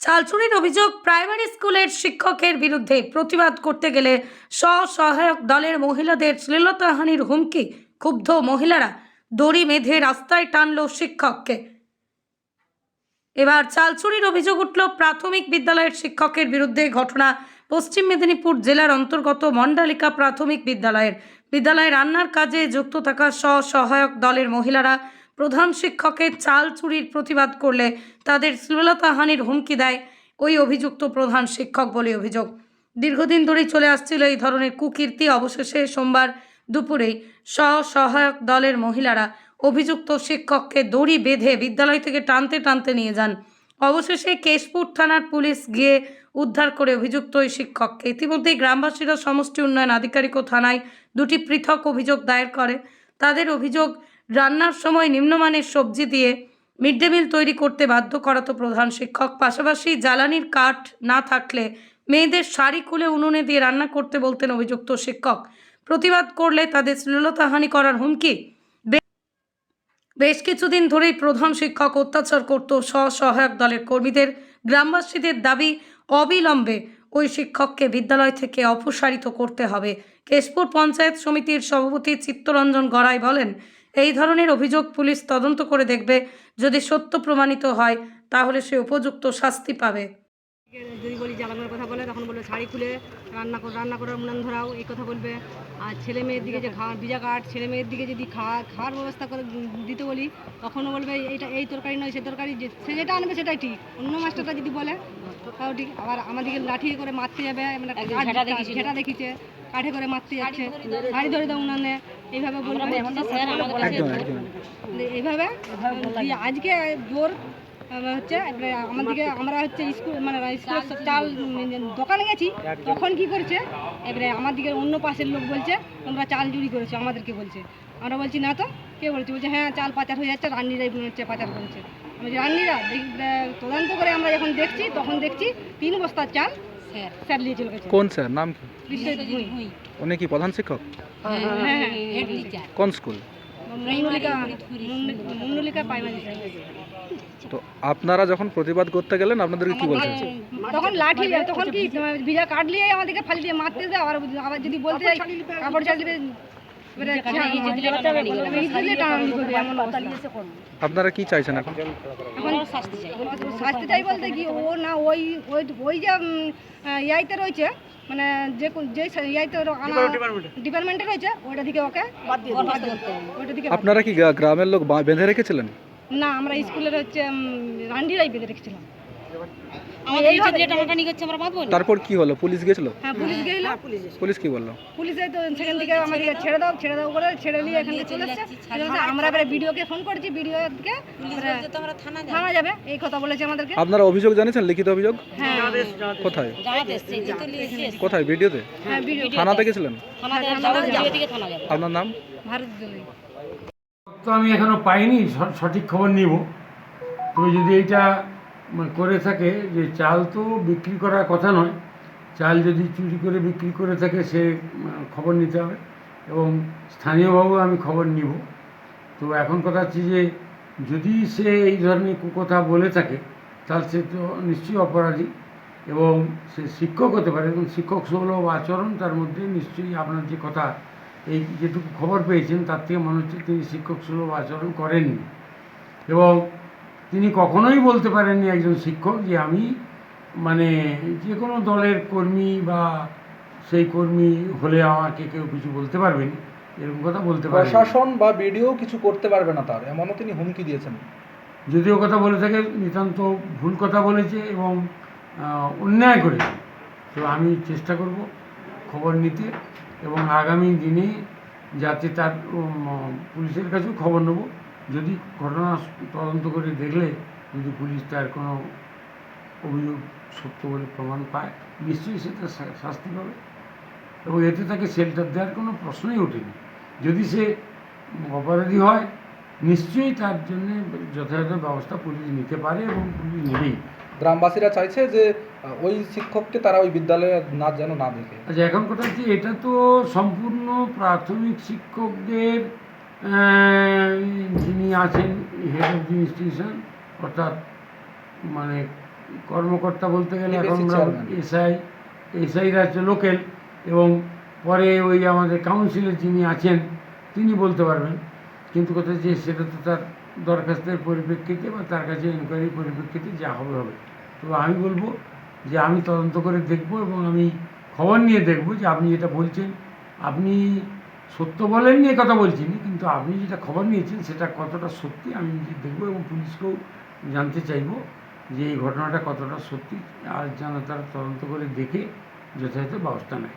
চালচুরির অভিযোগ, প্রাইমারি স্কুলের শিক্ষকের বিরুদ্ধে প্রতিবাদ করতে গেলে সহায়ক দলের মহিলাদের শ্লীলতাহানির হুমকি, ক্ষুব্ধ মহিলারা দড়ি মেধে রাস্তায় টানল শিক্ষককে। এবার চালচুরির অভিযোগ উঠল, প্রাথমিক বিদ্যালয়ের শিক্ষকের বিরুদ্ধে ঘটনা পশ্চিম মেদিনীপুর জেলার অন্তর্গত মণ্ডালিকা প্রাথমিক বিদ্যালয়ের বিদ্যালয়ে রান্নার কাজে যুক্ত থাকা স্বসহায়ক দলের মহিলারা প্রধান শিক্ষকের চাল চুরির প্রতিবাদ করলে তাদের শ্লীলতাহানির হুমকি দেয় ওই অভিযুক্ত প্রধান শিক্ষক বলে অভিযোগ। দীর্ঘদিন ধরেই চলে আসছিল এই ধরনের কুকীর্তি। অবশেষে সোমবার দুপুরেই স্বসহায়ক দলের মহিলারা অভিযুক্ত শিক্ষককে দড়ি বেঁধে বিদ্যালয় থেকে টানতে টানতে নিয়ে যান। অবশেষে কেশপুর থানার পুলিশ গিয়ে উদ্ধার করে অভিযুক্ত ওই শিক্ষককে ইতিমধ্যেই গ্রামবাসীরা সমষ্টি উন্নয়ন আধিকারিক ও থানায় দুটি পৃথক অভিযোগ দায়ের করে। তাদের অভিযোগ, রান্নার সময় নিম্নমানের সবজি দিয়ে মিড ডে মিল তৈরি করতে বাধ্য করাতো প্রধান শিক্ষক। পাশাপাশি জ্বালানির কাঠ না থাকলে মেয়েদের শাড়ি খুলে উনুনে দিয়ে রান্না করতে বলতেন অভিযুক্ত শিক্ষক। প্রতিবাদ করলে তাদের শ্লীলতাহানি করার হুমকি বেশ কিছুদিন ধরেই প্রধান শিক্ষক অত্যাচার করত স্বসহায়ক দলের কর্মীদের। গ্রামবাসীদের দাবি, অবিলম্বে ওই শিক্ষককে বিদ্যালয় থেকে অপসারিত করতে হবে। কেশপুর পঞ্চায়েত সমিতির সভাপতি চিত্তরঞ্জন গড়াই বলেন, এই ধরনের অভিযোগ পুলিশ তদন্ত করে দেখবে। যদি সত্য প্রমাণিত হয়, তাহলে সে উপযুক্ত শাস্তি পাবে। যদি বলি জ্বালানোর কথা বলে তখন বলবে শাড়ি খুলে রান্না কর রান্না করার উনান ধরাও এই কথা বলবে। আর ছেলে মেয়ের দিকে যে খাওয়ার ভিজা কাঠ ছেলে মেয়ের দিকে যদি খাওয়া খাওয়ার ব্যবস্থা করে দিতে বলি তখনও বলবে এইটা এই তরকারি নয় সে তরকারি যে সে যেটা আনবে সেটাই ঠিক। অন্য মাস্টারটা যদি বলে তাও ঠিক। আবার আমাদেরকে লাঠি করে মারতে যাবে মানে ঘেটা দেখিছে কাঠে করে মারতে যাচ্ছে। শাড়ি ধরে দাও উনানে এইভাবে বলবে। এইভাবে আজকে জোর হচ্ছে এবারে আমাদেরকে আমরা হচ্ছে স্কুল মানে স্কুলের চাল দোকানে গেছি তখন কি করছে এবারে আমাদেরকে অন্য পাশের লোক বলছে তোমরা চাল চুরি করেছ আমাদেরকে বলছে আমরা বলছি না তো কে বলছে বলছে হ্যাঁ চাল পাচার হয়ে যাচ্ছে রান্নিরাই মনে হচ্ছে পাচার করেছে আমি বলছি রান্নিরা তদন্ত করে আমরা যখন দেখছি তখন দেখছি তিন বস্তা চাল স্যার নিয়ে চলে গেছে কোন স্যার নাম কি উনি কি প্রধান শিক্ষক হ্যাঁ হ্যাঁ কোন স্কুল মন্ডলিকা মন্ডলিকা প্রাইমারি তো আপনারা যখন প্রতিবাদ করতে গেলেন আপনাদেরকে কি বলছেন? তখন লাঠি তখন কি ভিজা কাঠ নিয়ে আমাদেরকে ফালি দিয়ে মারতে দেয়? আবার আবার যদি বলতে যাই কাপড় চাল দিবে এবারে দিলে টানাটানি করবে এমন অবস্থা। আপনারা কি চাইছেন এখন? এখন শাস্তি চাই। বলতে কি ও না ওই ওই ওই যে ইয়াইতে রয়েছে মানে যে কোন- যে ইয়াইতে ডিপার্টমেন্টে রয়েছে ওইটা দিকে ওকে বাদ দিয়ে ওইটা দিকে আপনারা কি গ্রামের লোক বা- বেঁধে রেখেছিলেন। না আমরা স্কুলের হচ্ছে রান্ডিরাই বেঁধে রেখেছিলাম। তারপর কি হলো? পুলিশ গেছিল? হ্যাঁ পুলিশ গেল। পুলিশ কি বলল? পুলিশে তো সেখান থেকে ছেড়ে দাও ছেড়ে দাও করে ছেড়ে নিয়ে এখানে চলে এসছে। আমরা এবারে ভিডিওকে ফোন করেছি ভিডিওকে থানা যাবে। এই কথা বলেছে আমাদেরকে। আপনারা অভিযোগ জানিয়েছেন লিখিত অভিযোগ? হ্যাঁ। কোথায়? কোথায় ভিডিওতে হ্যাঁ থানাতে গেছিলেন? আপনার নাম? ভারত তো আমি এখনও পাইনি সঠিক খবর নিব। তবে যদি এইটা করে থাকে যে চাল তো বিক্রি করার কথা নয়, চাল যদি চুরি করে বিক্রি করে থাকে সে খবর নিতে হবে এবং স্থানীয়ভাবেও আমি খবর নিব। তো এখন কথা হচ্ছে যে যদি সে এই ধরনের কুকথা বলে থাকে, তাহলে সে তো নিশ্চয়ই অপরাধী এবং সে শিক্ষক হতে পারে এবং শিক্ষক সুলভ আচরণ তার মধ্যে নিশ্চয়ই আপনার যে কথা এই যেটুকু খবর পেয়েছেন তার থেকে মনে হচ্ছে তিনি শিক্ষক সুলভ আচরণ করেননি। এবং তিনি কখনোই বলতে পারেননি একজন শিক্ষক যে আমি মানে যে কোনো দলের কর্মী বা সেই কর্মী হলে আমাকে কেউ কিছু বলতে পারবেন এরকম কথা বলতে পারেন প্রশাসন বা বিডিও কিছু করতে পারবে না তার এমনও তিনি হুমকি দিয়েছেন। যদিও কথা বলে থাকে নিতান্ত ভুল কথা বলেছে এবং অন্যায় করেছে। তো আমি চেষ্টা করব খবর নিতে। এবং আগামী দিনে যাতে তার পুলিশের কাছেও খবর নেব। যদি ঘটনা তদন্ত করে দেখলে, যদি পুলিশ তার কোনো অভিযোগ সত্য বলে প্রমাণ পায়, নিশ্চয়ই সেটা শা- শাস্তি পাবে। এবং এতে তাকে শেল্টার দেওয়ার কোনো প্রশ্নই ওঠেনি। যদি সে অপরাধী হয়, নিশ্চয়ই তার জন্য যথাযথ ব্যবস্থা পুলিশ নিতে পারে এবং পুলিশ নেবেই। গ্রামবাসীরা চাইছে যে ওই শিক্ষককে তারা ওই বিদ্যালয়ে না যেন না দেখে আচ্ছা এখন কথা হচ্ছে এটা তো সম্পূর্ণ প্রাথমিক শিক্ষকদের যিনি আছেন হেড অফ দি ইনস্টিটিউশন অর্থাৎ মানে কর্মকর্তা বলতে গেলে এখন। এসআই এসআইরা হচ্ছে লোকেল এবং পরে ওই আমাদের কাউন্সিলের যিনি আছেন তিনি বলতে পারবেন কিন্তু কথা যে সেটা তো তার দরখাস্তের পরিপ্রেক্ষিতে বা তার কাছে ইনকোয়ারির পরিপ্রেক্ষিতে যা হবে হবে। তো আমি বলব যে আমি তদন্ত করে দেখব এবং আমি খবর নিয়ে দেখব যে আপনি যেটা বলছেন, আপনি সত্য বলেন নিয়ে কথা বলছেন, কিন্তু আপনি যেটা খবর নিয়েছেন সেটা কতটা সত্যি আমি নিজে দেখব এবং পুলিশকেও জানতে চাইব যে এই ঘটনাটা কতটা সত্যি, আর যেন তারা তদন্ত করে দেখে যথাযথ ব্যবস্থা নেয়।